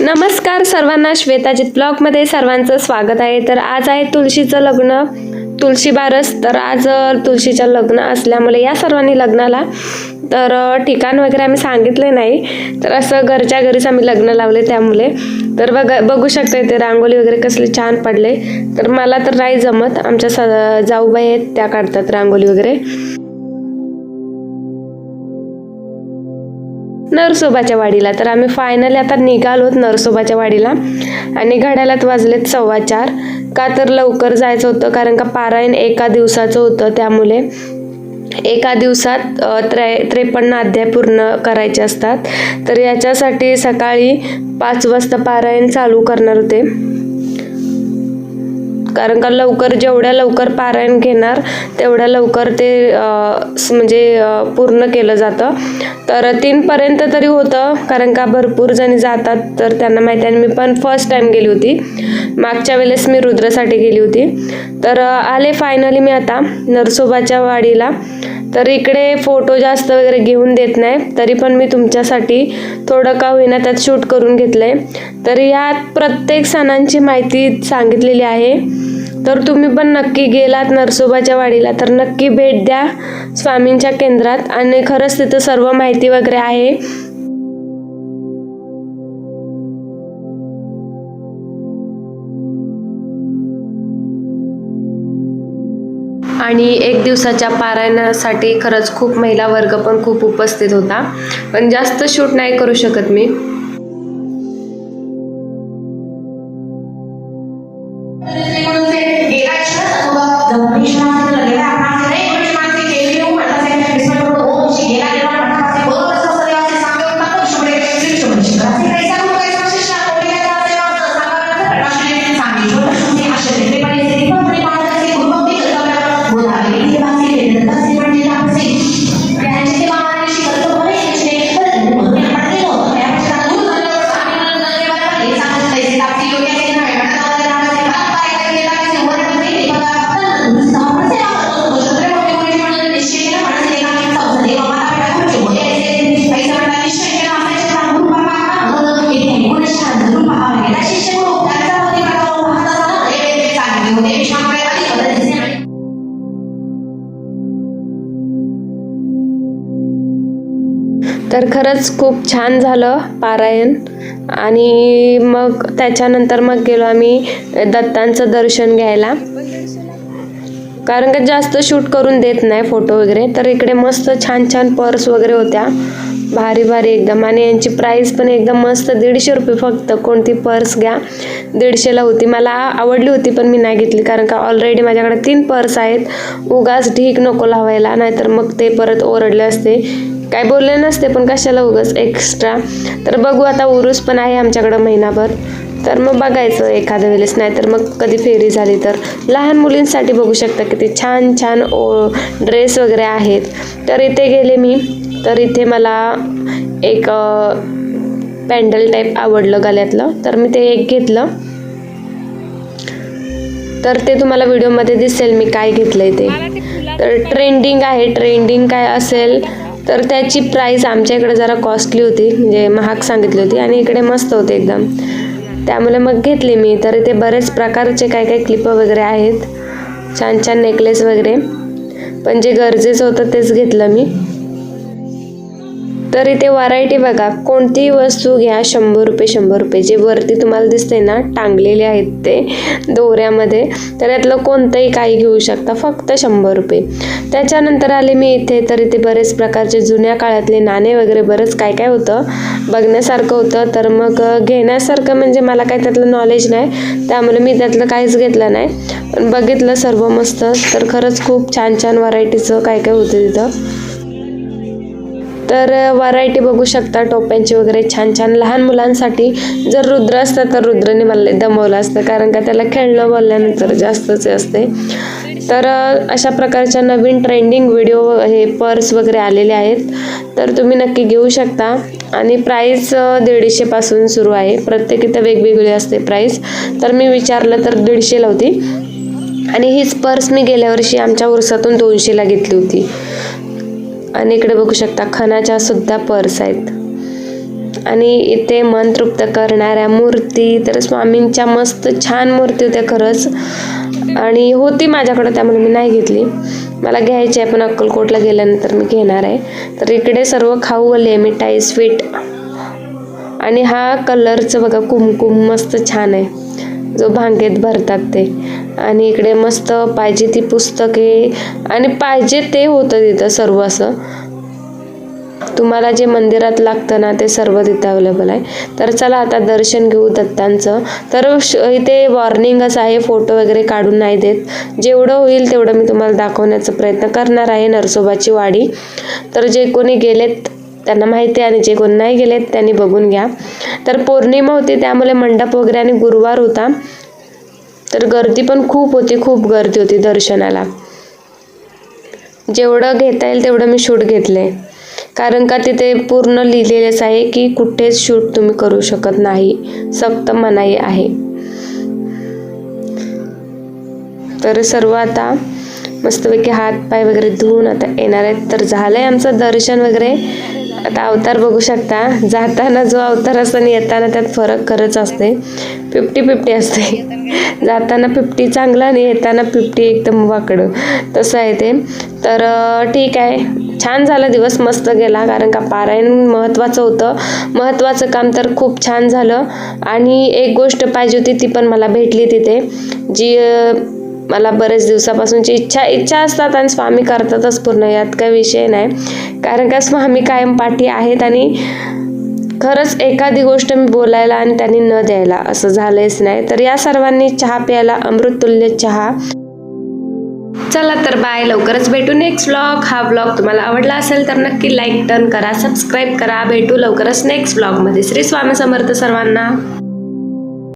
नमस्कार सर्वांना श्वेताजित ब्लॉगमध्ये सर्वांचं स्वागत आहे. तर आज आहे तुळशीचं लग्न. तुळशी बारस. तर आज तुळशीचं लग्न असल्यामुळे या सर्वांनी लग्नाला. तर ठिकाण वगैरे आम्ही सांगितले नाही. तर असं घरच्या घरीच आम्ही लग्न लावले त्यामुळे. तर बघा बघू शकता ते रांगोळी वगैरे कसले छान पडले. तर मला तर नाही जमत. आमच्या स जाऊबाई आहेत त्या काढतात रांगोळी वगैरे. नरसोबाच्या वाडीला. तर आम्ही फायनली आता निघालोत नरसोबाच्या वाडीला. आणि घड्याळात वाजलेत सव्वा चार. का तर लवकर जायचं होतं कारण का पारायण एका दिवसाचं होतं त्यामुळे. एका दिवसात त्रे त्रेपन्न अध्याय पूर्ण करायचे असतात. तर याच्यासाठी सकाळी पाच वाजता पारायण चालू करणार होते. कारण का लवकर जेवढ्या लवकर पारायण घेणार तेवढ्या लवकर ते म्हणजे पूर्ण केलं जातं. तर तीनपर्यंत तरी होतं कारण का भरपूर जणी जातात तर त्यांना माहिती आहे मी पण फर्स्ट टाईम गेली होती. मागच्या वेळेस मी रुद्रासाठी गेली होती. तर आले फायनली मी आता नरसोबाच्या वाडीला. तर इकडे फोटो जास्त वगैरे घेऊन देत नाही तरी पण मी तुमच्यासाठी थोडं का होईना त्यात शूट करून घेतलं आहे तर यात प्रत्येक सणांची माहिती सांगितलेली आहे. तर तुम्ही पण नक्की गेलात नरसोबाच्या वाडीला तर नक्की भेट द्या स्वामींच्या केंद्रात. आणि खरंच तिथं सर्व माहिती वगैरे आहे. आणि एक दिवसाच्या पारायणासाठी खरंच खूप महिला वर्ग पण खूप उपस्थित होता. पण जास्त शूट नाही करू शकत मी. तर खरंच खूप छान झालं पारायण. आणि मग त्याच्यानंतर मग गेलो आम्ही दत्तांचं दर्शन घ्यायला. कारण का जास्त शूट करून देत नाही फोटो वगैरे. तर इकडे मस्त छान छान पर्स वगैरे होत्या. भारी भारी एकदम. आणि यांची प्राईस पण एकदम मस्त. दीडशे रुपये फक्त. कोणती पर्स घ्या. दीडशेला होती. मला आवडली होती पण मी नाही घेतली. कारण का ऑलरेडी माझ्याकडे तीन पर्स आहेत. उगाच ढीक नको लावायला. नाहीतर मग ते परत ओरडले असते. काय बोलले नसते पण कशाला उगाच एक्स्ट्रा तर बघू आता उरूस पण आहे आमच्याकडं महिनाभर. तर मग बघायचं एखाद्या वेळेस नाही तर मग कधी फेरी झाली तर. लहान मुलींसाठी बघू शकता किती छान छान ओ ड्रेस वगैरे आहेत. तर इथे गेले मी. तर इथे मला एक पॅन्डल टाईप आवडलं गल्यातलं तर मी ते एक घेतलं. तर ते तुम्हाला व्हिडिओमध्ये दिसेल मी काय घेतलं आहे ते. तर ट्रेंडिंग आहे. ट्रेंडिंग काय असेल? तर त्याची प्राईस आमच्या जरा कॉस्टली होती. म्हणजे महाग सांगितली होती आणि इकडे मस्त होते एकदम. त्यामुळे मग घेतली मी. तर इथे बरेच प्रकारचे काय काय क्लिप वगैरे आहेत. छान छान नेकलेस वगैरे. पण जे गरजेचं होतं तेच घेतलं मी. तर इथे व्हरायटी बघा. कोणतीही वस्तू घ्या शंभर रुपये शंभर रुपये. जे वरती तुम्हाला दिसते ना टांगलेले आहेत ते दोऱ्यामध्ये तर यातलं कोणतंही काही घेऊ शकता. फक्त शंभर रुपये. त्याच्यानंतर आले मी इथे तर इथे बरेच प्रकारचे जुन्या काळातले नाणे वगैरे बरंच काय काय होतं बघण्यासारखं होतं. तर मग घेण्यासारखं म्हणजे मला काही त्यातलं नॉलेज नाही. त्यामुळे मी त्यातलं काहीच घेतलं नाही. पण बघितलं सर्व मस्त. तर खरंच खूप छान छान व्हरायटीचं काय काय होतं तिथं. तर व्हरायटी बघू शकता. टोप्यांची वगैरे छान छान लहान मुलांसाठी जर रुद्र असतं तर रुद्रने मला दमवलं असतं. कारण का त्याला खेळणं बोलल्यानंतर जास्तच असते. तर अशा प्रकारच्या नवीन ट्रेंडिंग व्हिडिओ हे पर्स वगैरे आलेले आहेत. तर तुम्ही नक्की घेऊ शकता. आणि प्राईस दीडशेपासून सुरू आहे. प्रत्येक इथं वेगवेगळी असते प्राईस तर मी विचारलं तर दीडशेला होती. आणि हीच पर्स मी गेल्या वर्षी आमच्या उरसातून दोनशेला घेतली होती. आणि इकडे बघू शकता खणाच्या सुद्धा पर्स आहेत. आणि इथे मन तृप्त करणाऱ्या मूर्ती तर स्वामींच्या मस्त छान मूर्ती होत्या खरंच. आणि होती माझ्याकडं त्यामुळे मी नाही घेतली. मला घ्यायची आहे पण अक्कलकोटला गेल्यानंतर मी घेणार आहे. तर इकडे सर्व खाऊ आले मिठाई स्वीट. आणि हा कलरचं बघा कुमकुम मस्त छान आहे. जो भांगेत भरतात ते. आणि इकडे मस्त पाहिजे ती पुस्तके आणि पाहिजे ते होतं तिथं सर्व असं. तुम्हाला जे मंदिरात लागतं ना ते सर्व तिथं अवेलेबल आहे. तर चला आता दर्शन घेऊ दत्तांचं. तर श- इथे वॉर्निंगच आहे फोटो वगैरे काढून नाही देत. जेवढं होईल तेवढं मी तुम्हाला दाखवण्याचा प्रयत्न करणार आहे नरसोबाची वाडी. तर जे कोणी गेलेत त्यांना माहिती आहे आणि जे कोणी नाही गेलेत त्यांनी बघून घ्या. तर पौर्णिमा होती त्यामुळे मंडप वगैरे आणि गुरुवार होता. तर गर्दी पण खूप होती खूप गर्दी होती दर्शनाला. जेवढं घेता येईल तेवढं मी शूट घेतले. कारण का तिथे पूर्ण लिहिलेलेच आहे की कुठेच शूट तुम्ही करू शकत नाही सक्त मनाई आहे. तर सर्व आता मस्तपैकी हात पाय वगैरे धुवून आता येणार आहेत. तर झालंय आमचं दर्शन वगैरे. आता अवतार बघू शकता. जाताना जो अवतार असतो आणि येताना त्यात फरक खरंच असते. फिफ्टी फिफ्टी असते. जाताना फिफ्टी चांगला आणि येताना फिफ्टी एकदम वाकडं. तसं आहे ते. तर ठीक आहे. छान झाला दिवस. मस्त गेला. कारण का पारायण महत्त्वाचं होतं. महत्त्वाचं काम तर खूप छान झालं. आणि एक गोष्ट पाहिजे होती ती पण मला भेटली तिथे. जी मला बरेच दिवसापासूनची इच्छा इच्छा असतात आणि स्वामी करतातच पूर्ण यात काही विषय नाही. कारण का स्वामी कायम पाठी आहेत आणि खरंच एखादी गोष्ट मी बोलायला आणि त्यांनी न द्यायला असं झालंच नाही. तर या सर्वांनी चहा प्यायला अमृततुल्य चहा. चला तर बाय लवकरच भेटू नेक्स्ट ब्लॉग हा ब्लॉग तुम्हाला आवडला असेल तर नक्की लाईक टर्न करा सबस्क्राईब करा. भेटू लवकरच नेक्स्ट ब्लॉगमध्ये श्री स्वामी समर्थ सर्वांना.